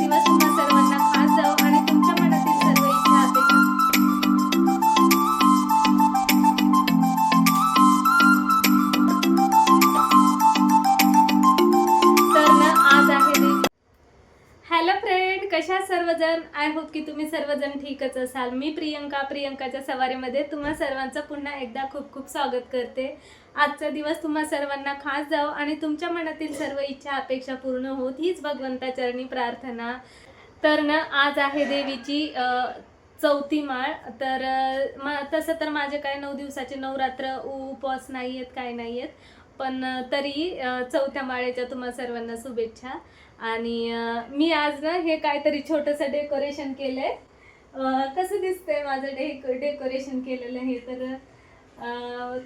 दिवस तुम्हा सर्वांना खास जाओ आणि तुमच्या मनातील सर्व इच्छा अपेक्षा तर ना आज आहे दे- हॅलो फ्रेंड कशा सर्वजण? आय होप की तुम्ही सर्वजण ठीकच असाल. मी प्रियंका प्रियंकाच्या सवारीमध्ये तुम्हा सर्वांचं पुन्हा एकदा खूप खूप स्वागत करते. आजचा दिवस तुम्हा सर्वांना खास जाओ आणि तुमच्या मनातील सर्व इच्छा अपेक्षा पूर्ण होत हीच भगवंताचरणी प्रार्थना. तर ना आज आहे देवीची चौथी माळ. तर म तसं तर माझे काय नऊ दिवसाचे नवरात्र उपवास नाही आहेत काय नाही आहेत पण तरी चौथ्या माळेच्या तुम्हा सर्वांना शुभेच्छा. आणि मी आज ना हे काहीतरी छोटंसं डेकोरेशन केलं आहे कसं दिसतंय माझं डेक डेकोरेशन केलेलं हे? तर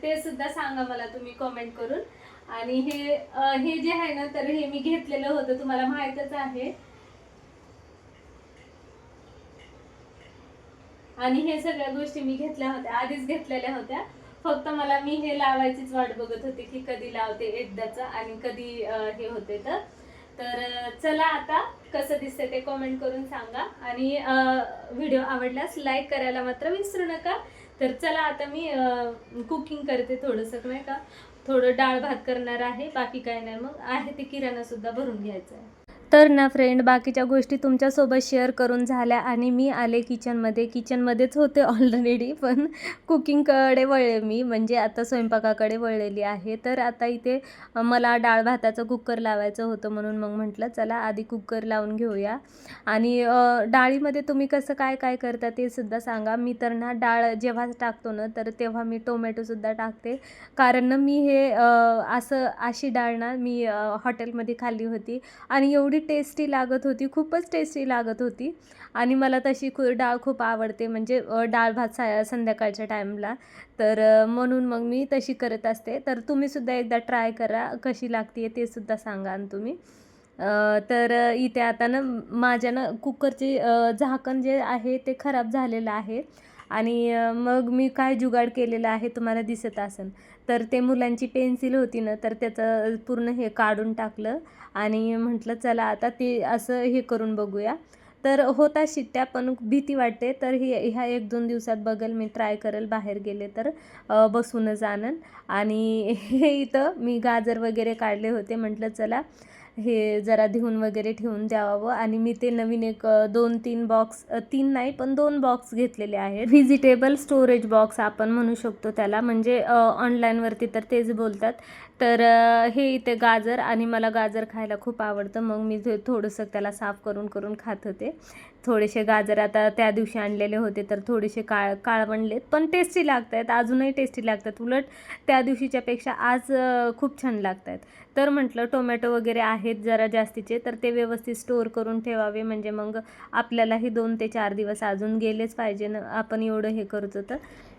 ते सुद्धा सांगा मला तुम्ही कमेंट करून. आणि हे हे जे आहे ना तर हे मी घेतलेलं होतं तुम्हाला माहीतच आहे. आणि हे सगळ्या गोष्टी मी घेतल्या होत्या आधीच घेतलेल्या होत्या. फक्त मला मी हे लावायचीच वाट बघत होते की कधी लावते एकदाच आणि कधी हे होते तर. तर चला आता कसं दिसतंय ते कमेंट करून सांगा. आणि व्हिडिओ आवडल्यास लाईक करायला मात्र विसरू नका. तर चला आता मी कुकिंग करते थोडंसं नाही का? थोडं डाळ भात करणार आहे बाकी काय नाही. मग आहे ते किराणासुद्धा भरून घ्यायचं आहे. तर ना फ्रेंड बाकीच्या गोष्टी तुमच्यासोबत शेअर करून झाल्या आणि मी आले किचनमध्ये किचनमध्येच होते ऑलरेडी पण कुकिंगकडे वळले मी. म्हणजे आता स्वयंपाकाकडे वळलेली आहे. तर आता इथे मला डाळ भाताचं कुकर लावायचं होतं म्हणून मग म्हटलं चला आधी कुकर लावून घेऊया. आणि डाळीमध्ये तुम्ही कसं काय काय करता ते सुद्धा सांगा. मी तर ना डाळ जेव्हा टाकतो ना तर तेव्हा मी टोमॅटोसुद्धा टाकते. कारण मी हे असं अशी डाळ ना मी हॉटेलमध्ये खाल्ली होती. आणि एवढी टेस्टी लागत होती खूपच टेस्टी लागत होती. आणि मला तशी खू डाळ खूप आवडते म्हणजे डाळ भात सा संध्याकाळच्या टाईमला तर म्हणून मग मी तशी करत असते. तर तुम्हीसुद्धा एकदा ट्राय करा कशी लागते ते सुद्धा सांगा तुम्ही. तर इथे आता ना माझ्या ना कुकरचे झाकण जे आहे ते खराब झालेलं आहे. आणि मग मी काय जुगाड केलेलं आहे तुम्हाला दिसत असेल तर ते मुलांची पेन्सिल होती ना तर त्याचं पूर्ण हे काढून टाकलं आणि म्हटलं चला आता ते असं हे करून बघूया. तर होता शिट्ट्या पण भीती वाटते. तर हे ह्या एक दोन दिवसात बघेल मी ट्राय करेल बाहेर गेले तर बसूनच आणन. आणि हे इथं मी गाजर वगैरे काढले होते. म्हटलं चला हे जरा धुवून वगैरे ठेवून द्यावं. आणि मी ते नवीन एक दोन तीन बॉक्स तीन नाही पण दोन बॉक्स घेतलेले आहेत. व्हिजिटेबल स्टोरेज बॉक्स आपण म्हणू शकतो त्याला. म्हणजे ऑनलाईनवरती तर तेच बोलतात. तर हे इथे गाजर आणि मला गाजर खायला खूप आवडतं. मग मी थोडंसं त्याला साफ करून करून खात होते. थोडेसे गाजर आता त्या दिवशी आणलेले होते तर थोडेसे काळ काळवणलेत पण टेस्टी लागत आहेत अजूनही टेस्टी लागतात. उलट त्या दिवशीच्यापेक्षा आज खूप छान लागत आहेत तर म्हटलं टोमॅटो वगैरे आहेत जरा जास्तीचे तर ते व्यवस्थित स्टोअर करून ठेवावे. म्हणजे मग आपल्यालाही दोन ते चार दिवस अजून गेलेच पाहिजे ना आपण एवढं हे करतो तर.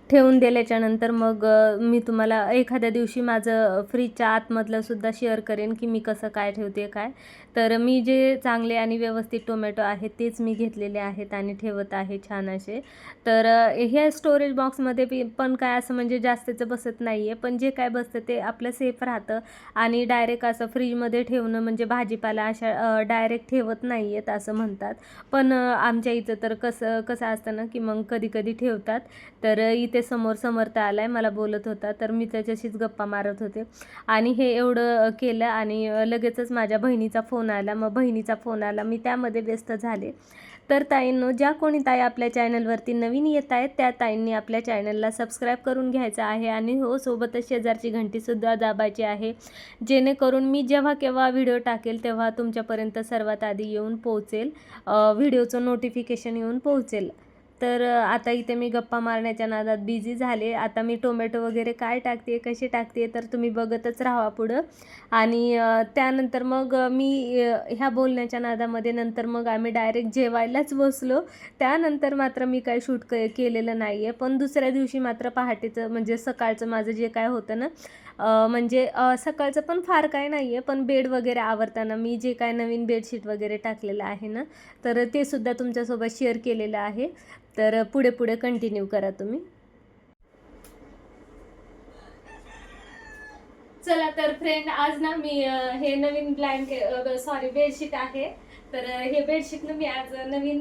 ठेवून दिल्याच्यानंतर मग मी तुम्हाला एखाद्या दिवशी माझं फ्रीजच्या आतमधलं सुद्धा शेअर करेन की मी कसं काय ठेवते काय. तर मी जे चांगले आणि व्यवस्थित टोमॅटो आहेत तेच मी घेतलेले आहेत आणि ठेवत आहे छान असे. तर ह्या स्टोरेज बॉक्समध्ये पण काय असं म्हणजे जास्तीचं बसत नाही आहे पण जे काय बसतं ते आपलं सेफ राहतं आणि डायरेक्ट असं फ्रीजमध्ये ठेवणं म्हणजे भाजीपाला अशा डायरेक्ट ठेवत नाही आहेत असं म्हणतात. पण आमच्या इथं तर कसं कसं असतं ना की मग कधी कधी ठेवतात. तर इथे इथे समोर समर्थ आलाय मला बोलत होता तर मी त्याच्याशीच गप्पा मारत होते. आणि हे एवढं केलं आणि लगेचच माझ्या बहिणीचा फोन आला. मग बहिणीचा फोन आला. मी त्यामध्ये व्यस्त झाले. तर ताईंनो ज्या कोणी ताई आपल्या चॅनलवरती नवीन येत आहेत त्या ताईंनी आपल्या चॅनलला सबस्क्राईब करून घ्यायचं आहे आणि हो सोबतच शेजारची घंटीसुद्धा दाबायची आहे. जेणेकरून मी जेव्हा केव्हा व्हिडिओ टाकेल तेव्हा तुमच्यापर्यंत सर्वात आधी येऊन पोहोचेल. व्हिडिओचं नोटिफिकेशन येऊन पोहोचेल. तर आता इथे मी गप्पा मारण्याच्या नादात बिझी झाले. आता मी टोमॅटो वगैरे काय टाकते कसे टाकते तर तुम्ही बघतच राहा पुढं. आणि त्यानंतर मग मी ह्या बोलण्याच्या नादामध्ये नंतर मग आम्ही डायरेक्ट जेवायलाच बसलो. त्यानंतर मात्र मी काय शूट क केलेलं नाही आहे पण दुसऱ्या दिवशी मात्र पहाटेचं म्हणजे सकाळचं माझं जे काय होतं ना म्हणजे सकाळचं पण फार काय नाही आहे पण बेड वगैरे आवरताना मी जे काय नवीन बेडशीट वगैरे टाकलेलं आहे ना तर ते सुद्धा तुमच्यासोबत शेअर केलेलं आहे. तर पुढे पुढे कंटिन्यू करा तुम्ही. चला तर फ्रेंड आज ना मी हे नवीन ब्लँकेट सॉरी बेडशीट आहे. तर हे बेडशीट मी आज नवीन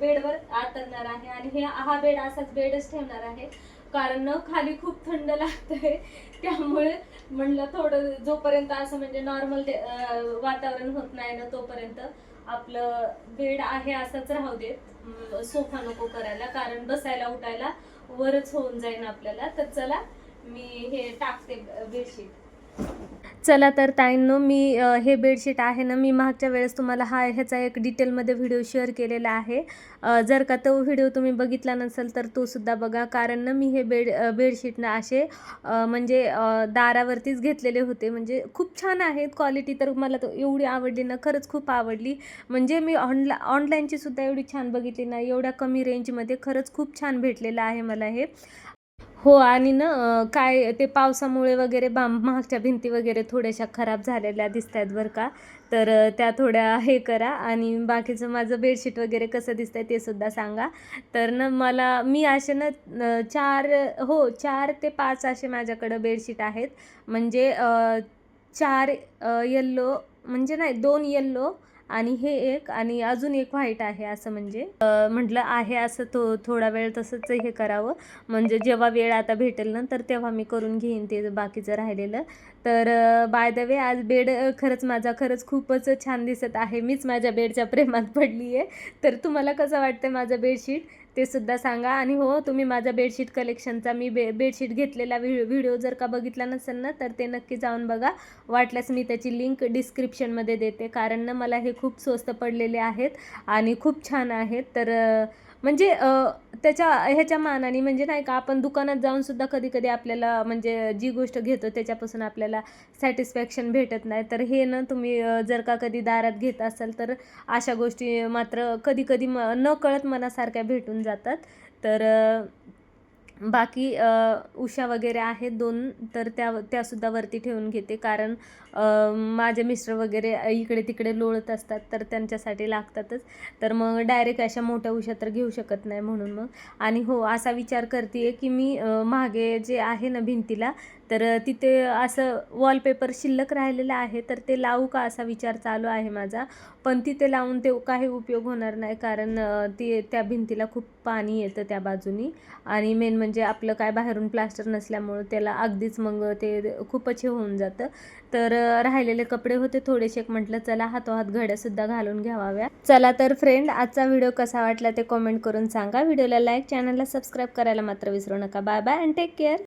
बेडवर आतरणार आहे आणि हे हा बेड असाच बेडच ठेवणार आहे. कारण ना खाली खूप थंड लागतंय. त्यामुळे म्हणलं थोडं जोपर्यंत असं म्हणजे नॉर्मल वातावरण होत नाही ना तोपर्यंत आपलं बेड आहे असंच राहू देत. सोफा नको करायला कारण बसायला उठायला वरच होऊन जाईन आपल्याला. तर चला मी हे टाकते बेडशीट. चला तर ताईंनो मी हे बेडशीट आहे ना मी मागच्या वेळेस तुम्हाला हा ह्याचा एक डिटेलमध्ये व्हिडिओ शेअर केलेला आहे. जर का तो व्हिडिओ तुम्ही बघितला नसेल तर तो सुद्धा बघा कारण ना मी हे बेड बेडशीटनं बेडशीट ना असे म्हणजे दारावरतीच घेतलेले होते. म्हणजे खूप छान आहेत क्वालिटी तर मला तो एवढी आवडली ना खरंच खूप आवडली. म्हणजे मी ऑनला ऑनलाईनची सुद्धा एवढी छान बघितली ना एवढ्या कमी रेंजमध्ये खरंच खूप छान भेटलेलं आहे मला हे. हो आणि ना काय ते पावसामुळे वगैरे बाम मागच्या भिंती वगैरे थोड्याशा खराब झालेल्या दिसत आहेत बरं का. तर त्या थोड्या हे करा आणि बाकीचं माझं बेडशीट वगैरे कसं दिसतंय ते सुद्धा सांगा. तर ना मला मी असे ना चार हो चार ते पाच असे माझ्याकडं बेडशीट आहेत. म्हणजे चार येल्लो म्हणजे नाही दोन येल्लो आणि हे एक आणि अजून एक व्हाईट आहे असं म्हणजे म्हटलं आहे असं थो थोडा वेळ तसंच हे करावं. म्हणजे जेव्हा वेळ आता भेटेल ना तर तेव्हा मी करून घेईन ते बाकीचं राहिलेलं. तर बाय द वे आज बेड खरंच माझा खरंच खूपच छान दिसत आहे. मीच माझ्या बेडच्या प्रेमात पडली आहे तर तुम्हाला कसं वाटतं माझं बेडशीट ते सुद्धा सांगा. आणि हो तुम्ही माझा बेडशीट कलेक्शनचा मी बे बेडशीट घेतलेला व्हि व्हिडिओ जर का बघितला नसेल ना तर ते नक्की जाऊन बघा. वाटल्यास मी त्याची लिंक डिस्क्रिप्शनमध्ये देते. कारण ना मला हे खूप स्वस्त पडलेले आहेत आणि खूप छान आहेत. तर म्हणजे त्याच्या ह्याच्या मानाने म्हणजे नाही का आपण दुकानात जाऊनसुद्धा कधी कधी आपल्याला म्हणजे जी गोष्ट घेतो त्याच्यापासून आपल्याला सॅटिस्फॅक्शन भेटत नाही. तर हे ना तुम्ही जर का कधी दारात घेत असाल तर अशा गोष्टी मात्र कधी कधी म न कळत मनासारख्या भेटून जातात. तर बाकी उषा वगैरे आहेत दोन तर त्या त्यासुद्धा वरती ठेवून घेते. कारण माझे मिस्टर वगैरे इकडे तिकडे लोळत असतात तर त्यांच्यासाठी लागतातच. तर मग डायरेक्ट अशा मोठ्या उशा तर घेऊ शकत नाही म्हणून मग. आणि हो असा विचार करते की मी मागे जे आहे ना भिंतीला तर तिथे असं वॉलपेपर शिल्लक राहिलेलं आहे तर ते लावू का असा विचार चालू आहे माझा. पण तिथे लावून ते काही उपयोग होणार नाही कारण ती त्या भिंतीला खूप पाणी येतं त्या बाजूनी. आणि मेन म्हणजे आपलं काय बाहेरून प्लास्टर नसल्यामुळं त्याला अगदीच मग ते खूपच हे होऊन जातं. तर राहिलेले कपडे होते थोडेसे म्हटलं चला हातोहात घड्यासुद्धा घालून घ्याव्या चला तर फ्रेंड आजचा व्हिडिओ कसा वाटला ते कमेंट करून सांगा. व्हिडिओला लाईक चॅनलला सबस्क्राईब करायला मात्र विसरू नका. Bye bye and take care